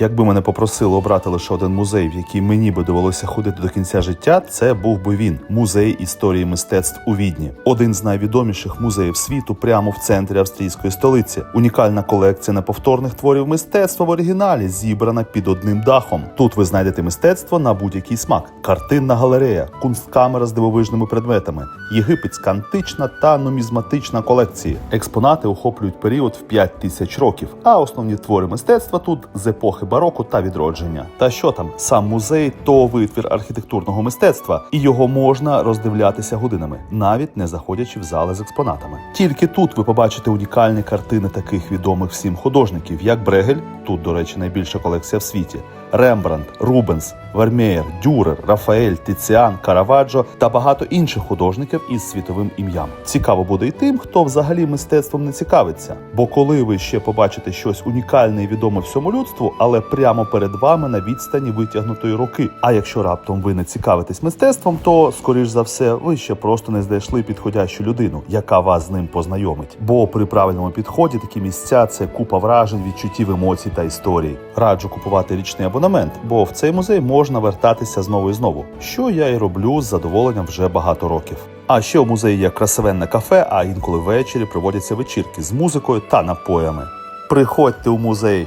Якби мене попросили обрати лише один музей, в який мені би довелося ходити до кінця життя, це був би він музей історії мистецтв у Відні, один з найвідоміших музеїв світу прямо в центрі австрійської столиці. Унікальна колекція неповторних творів мистецтва в оригіналі зібрана під одним дахом. Тут ви знайдете мистецтво на будь-який смак: картинна галерея, кунсткамера з дивовижними предметами, єгипетська антична та нумізматична колекції. Експонати охоплюють період в 5 тисяч років, а основні твори мистецтва тут з епохи бароко та відродження. Та що там, сам музей то витвір архітектурного мистецтва, і його можна роздивлятися годинами, навіть не заходячи в зали з експонатами. Тільки тут ви побачите унікальні картини таких відомих всім художників, як Брегель, тут, до речі, найбільша колекція в світі. Рембрандт, Рубенс, Вермеєр, Дюрер, Рафаель, Тиціан, Караваджо та багато інших художників із світовим ім'ям. Цікаво буде і тим, хто взагалі мистецтвом не цікавиться. Бо коли ви ще побачите щось унікальне і відоме всьому людству, але прямо перед вами на відстані витягнутої руки. А якщо раптом ви не цікавитесь мистецтвом, то скоріш за все ви ще просто не знайшли підходящу людину, яка вас з ним познайомить. Бо при правильному підході такі місця це купа вражень, відчуттів, емоцій та історій. Раджу купувати річний абонемент, бо в цей музей можна вертатися знову і знову, що я і роблю з задоволенням вже багато років. А ще у музеї є красивенне кафе, а інколи ввечері проводяться вечірки з музикою та напоями. Приходьте у музей